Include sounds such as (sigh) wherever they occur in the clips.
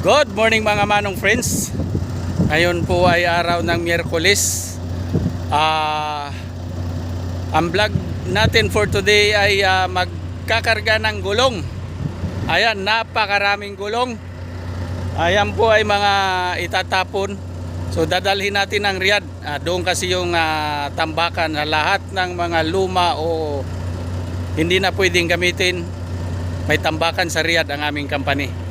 Good morning mga manong friends. Ngayon po ay araw ng Miyerkules. Ah, ang vlog natin for today ay ah, magkakarga ng gulong. Ayan, napakaraming gulong. Ayan po ay mga itatapon. So dadalhin natin ng Riyadh. Ah, doon kasi yung ah, tambakan na lahat ng mga luma o hindi na pwedeng gamitin. May tambakan sa Riyadh ang aming company.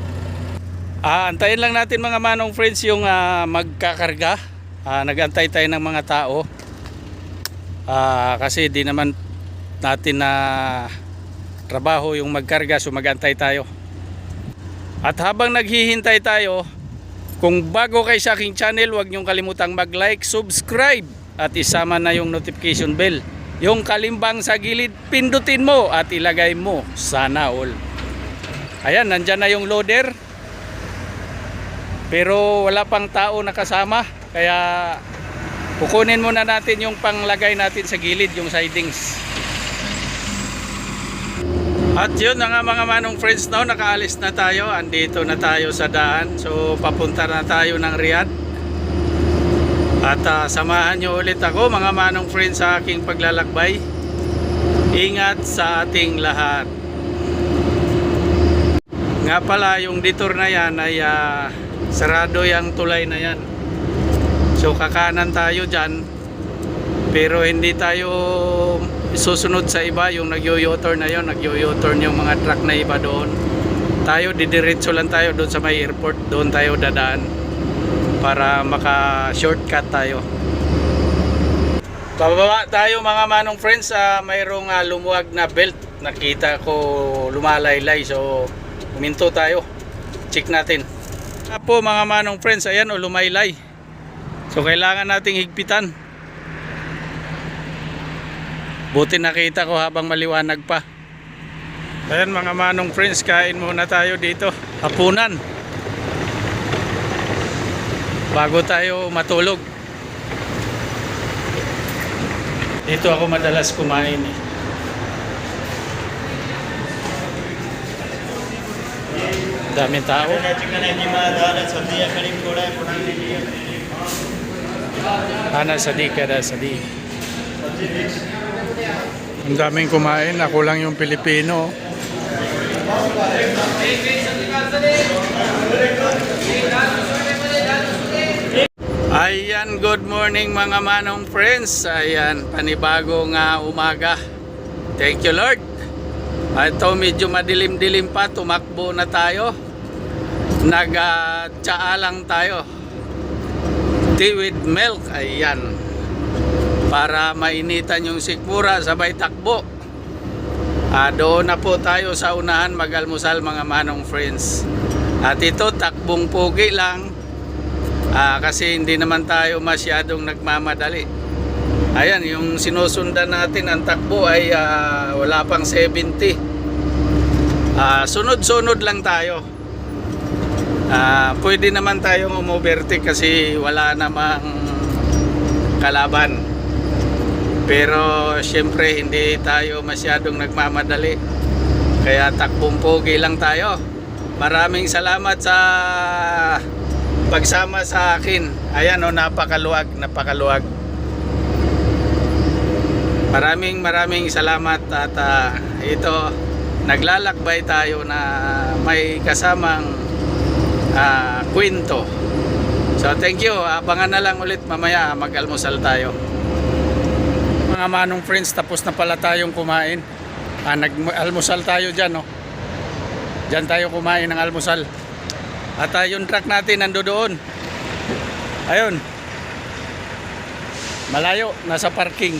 Ah, antayin lang natin mga manong friends yung ah, magkakarga. Ah, nagantay tayo ng mga tao. Ah, kasi di naman natin na trabaho yung magkarga so magantay tayo. At habang naghihintay tayo, kung bago kayo sa aking channel, huwag niyong kalimutang mag-like, subscribe at isama na yung notification bell. Yung kalimbang sa gilid, pindutin mo at ilagay mo sana all. Ayan, nandyan na yung loader. Pero wala pang tao nakasama. Kaya kukunin muna natin yung panglagay natin sa gilid, yung sidings. At yun na mga manong friends no, nakaalis na tayo. Andito na tayo sa daan. So papunta na tayo ng Riyadh. At ah, samahan nyo ulit ako mga manong friends sa aking paglalakbay. Ingat sa ating lahat. Nga pala yung detour na yan ay ah, sarado yung tulay na yan. So kakanan tayo dyan. Pero hindi tayo susunod sa iba yung nag-u-turn na yon nag-u-turn yung mga truck na iba doon. Tayo didiretso lang tayo doon sa may airport. Doon tayo dadaan para maka shortcut tayo. Pababa tayo mga manong friends. Sa mayroong ah, lumuwag na belt. Nakita ko lumalaylay. So huminto tayo. Check natin nga po mga manong friends ayan o lumaylay so kailangan nating higpitan Buti nakita ko habang maliwanag pa. Ayan mga manong friends, kain muna tayo dito. Hapunan. Bago tayo matulog. Dito ako madalas kumain eh. daming tao. Ana sadik, kada sadik. Ang daming kumain, ako lang yung Pilipino. Ayan, good morning mga manong friends. Ayan, panibagong uh, umaga. Thank you Lord. Ito medyo madilim-dilim pa, tumakbo na tayo. Nag-tsaa lang tayo. Tea with milk, ayan para mainitan yung sikmura sabay takbo. Ah, doon na po tayo sa unahan magalmusal mga manong friends. At ito takbong pugi lang ah, kasi hindi naman tayo masyadong nagmamadali. Ayan, yung sinusundan natin ang takbo ay ah, wala pang 70. Ah, sunod-sunod lang tayo. Ah, pwede naman tayong umovertake kasi wala namang kalaban. Pero syempre hindi tayo masyadong nagmamadali. Kaya takbong pogi lang tayo. Maraming salamat sa pagsama sa akin. Ayan o, napakaluwag, napakaluwag. Maraming maraming salamat at ah, ito naglalakbay tayo na may kasamang ah, kwento. So thank you. Abangan na lang ulit mamaya mag-almusal tayo. Mga manong friends, tapos na pala tayong kumain. Ah, nag-almusal tayo dyan, no? Dyan tayo kumain ng almusal. At ah, yung truck natin nando doon. Ayun. Malayo, nasa parking.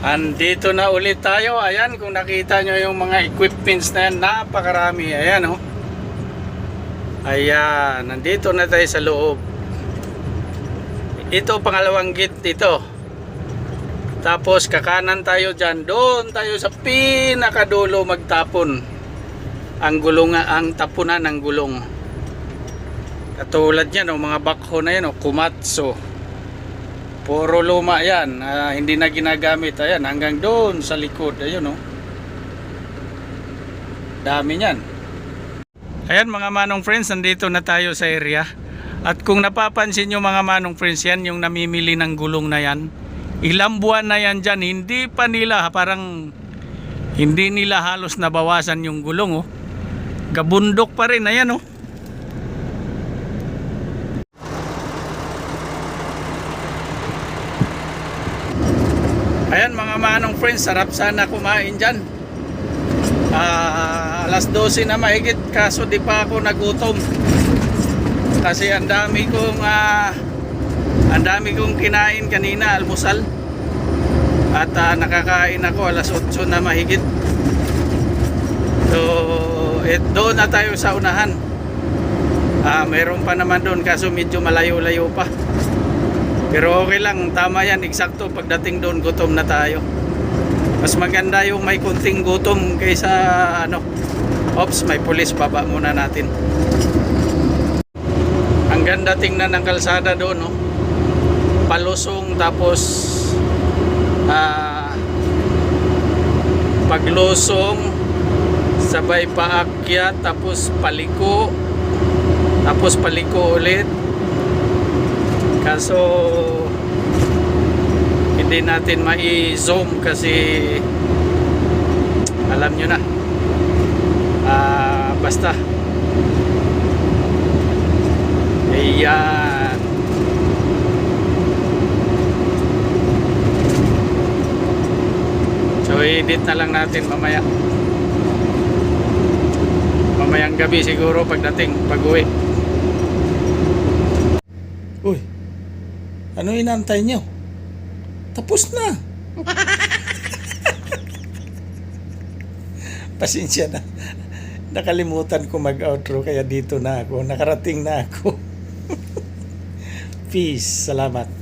Andito na ulit tayo. Ayan, kung nakita nyo yung mga equipments na yan, napakarami. Ayan, oh. Ayan, nandito na tayo sa loob. Ito, pangalawang gate dito. Tapos, kakanan tayo dyan. Doon tayo sa pinakadulo magtapon. Ang gulong, ang tapunan ng gulong. Katulad yan, oh, mga bakho na yan, oh, kumatso. Puro luma yan. ah, hindi na ginagamit. Ayan, hanggang doon sa likod. Ayun, oh. Dami niyan. Ayan mga manong friends, nandito na tayo sa area. At kung napapansin nyo mga manong friends, yan yung namimili ng gulong na yan. Ilang buwan na yan dyan, hindi pa nila, parang hindi nila halos nabawasan yung gulong. Oh. Gabundok pa rin, ayan oh. Ayan mga manong friends, sarap sana kumain dyan. Ah, alas 12 na mahigit kaso di pa ako nagutom. Kasi ang dami kong ah, ang dami kong kinain kanina almusal. At ah, nakakain ako alas 8 na mahigit. So, et, doon na tayo sa unahan. Ah, meron pa naman doon kaso medyo malayo-layo pa. Pero okay lang, tama yan, eksakto pagdating doon gutom na tayo. Mas maganda yung may kunting gutom kaysa ano. Ops, may pulis baba muna natin. Ang ganda tingnan ng kalsada doon, no. Palusong tapos ah paglusong sabay paakyat tapos paliko tapos paliko ulit kaso hindi natin mai-zoom kasi alam nyo na. Ah, basta. Ayan so edit na lang natin mamaya. Mamayang gabi siguro pagdating pag uwi uy ano inantay nyo? Tapos na. (laughs) Pasensya na. Nakalimutan ko mag-outro kaya dito na ako. Nakarating na ako. (laughs) Peace. Salamat.